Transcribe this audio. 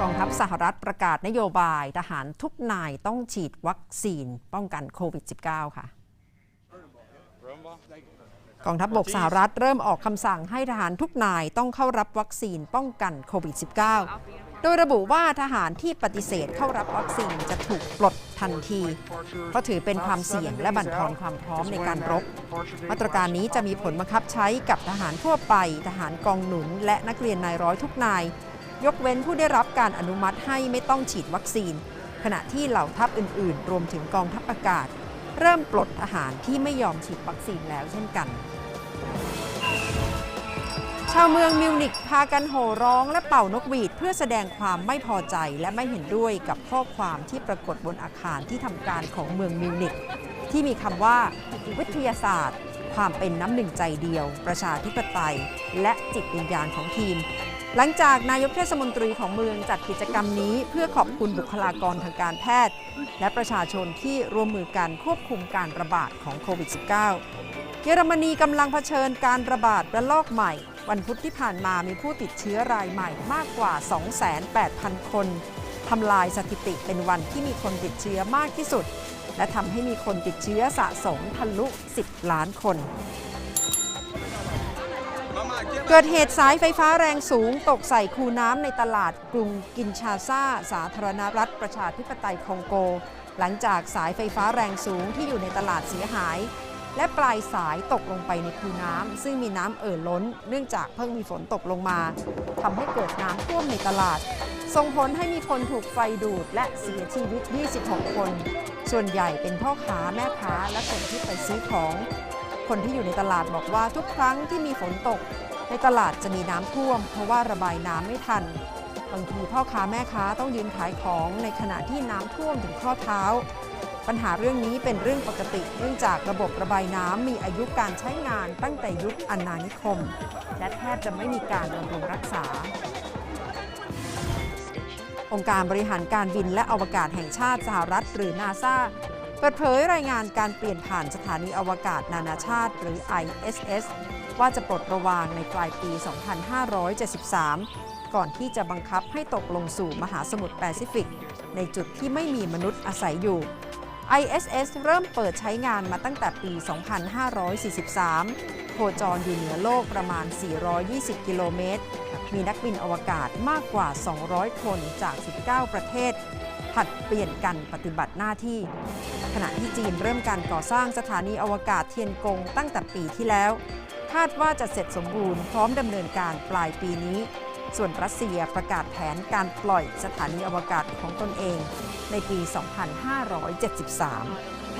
กองทัพสหรัฐประกาศนโยบายทหารทุกนายต้องฉีดวัคซีนป้องกันโควิด -19 ค่ะ กองทัพบกสหรัฐเริ่มออกคำสั่งให้ทหารทุกนายต้องเข้ารับวัคซีนป้องกันโควิด -19 โดยระบุว่าทหารที่ปฏิเสธเข้ารับวัคซีนจะถูกปลดทันที เพราะถือเป็นความเสี่ยงและบั่นทอนความพร้อมในการรบ มาตรการนี้จะมีผลบังคับใช้กับทหารทั่วไป ทหารกองหนุน และนักเรียนนายร้อยทุกนาย ยกเว้นผู้ได้รับการอนุมัติให้ไม่ต้องฉีดวัคซีน ขณะที่เหล่าทัพอื่น ๆ รวมถึงกองทัพอากาศ เริ่มปลดทหารที่ไม่ยอมฉีดวัคซีนแล้วเช่นกัน ชาวเมืองมิวนิกพากันโห่ร้องและเป่านกหวีดเพื่อแสดงความไม่พอใจและไม่เห็นด้วยกับข้อความที่ปรากฏบนอาคารที่ทำการของเมืองมิวนิกที่มีคำว่า วิทยาศาสตร์ ความเป็นน้ำหนึ่งใจเดียว ประชาธิปไตย และจิตวิญญาณของทีม หลังจากนายกเทศมนตรีของเมืองจัดกิจกรรมนี้ เพื่อขอบคุณบุคลากรทางการแพทย์ และประชาชนที่ร่วมมือกันควบคุมการระบาดของโควิด -19 เยอรมนีกำลังเผชิญการระบาดระลอกใหม่ วันพุธที่ผ่านมามีผู้ติดเชื้อรายใหม่มากกว่า 28,000 คนทำลายสถิติเป็นวันที่มีคนติดเชื้อมากที่สุด และทำให้มีคนติดเชื้อสะสมทะลุ 10 ล้านคน เกิดเหตุสายไฟฟ้าแรงสูงตกใส่คูน้ำในตลาดกรุงกินชาซาสาธารณรัฐประชาธิปไตยคองโก หลังจากสายไฟฟ้าแรงสูงที่อยู่ในตลาดเสียหาย และปลายสายตกลงไปในคูน้ำซึ่งมีน้ำเอ่อล้น เนื่องจากเพิ่งมีฝนตกลงมาทำให้เกิดน้ำท่วมในตลาด ส่งผลให้มีคนถูกไฟดูดและเสียชีวิต 26 คน ส่วนใหญ่เป็นพ่อค้าแม่ค้าและคนที่ไปซื้อของ คนที่อยู่ในตลาดบอกว่าทุกครั้งที่มีฝนตก ในตลาดจะมีน้ำท่วม เพราะว่าระบายน้ำไม่ทัน บางทีพ่อค้าแม่ค้าต้องยืนขายของในขณะที่น้ำท่วมถึงข้อเท้า ปัญหาเรื่องนี้เป็นเรื่องปกติ เนื่องจากระบบระบายน้ำมีอายุการใช้งานตั้งแต่ยุคอาณานิคม และแทบจะไม่มีการบำรุงรักษาองค์การบริหารการบินและอวกาศแห่งชาติสหรัฐหรือนาซา เปิดเผยรายงานการเปลี่ยนผ่านสถานีอวกาศนานาชาติ หรือ ISS ว่าจะปลดระวางในปลายปี 2573 ก่อนที่จะบังคับให้ตกลงสู่มหาสมุทรแปซิฟิก ในจุดที่ไม่มีมนุษย์อาศัยอยู่ ISS เริ่มเปิดใช้งานมาตั้งแต่ปี 2543 โคจรอยู่เหนือโลกประมาณ 420 กิโลเมตร มีนักบินอวกาศมากกว่า 200 คนจาก 19 ประเทศ ผัดเปลี่ยนกันปฏิบัติหน้าที่ ขณะที่จีนเริ่มการก่อสร้างสถานีอวกาศเทียนกงตั้งแต่ปีที่แล้ว คาดว่าจะเสร็จสมบูรณ์พร้อมดำเนินการปลายปีนี้ ส่วนรัสเซียประกาศแผนการปล่อยสถานีอวกาศของตนเองในปี 2573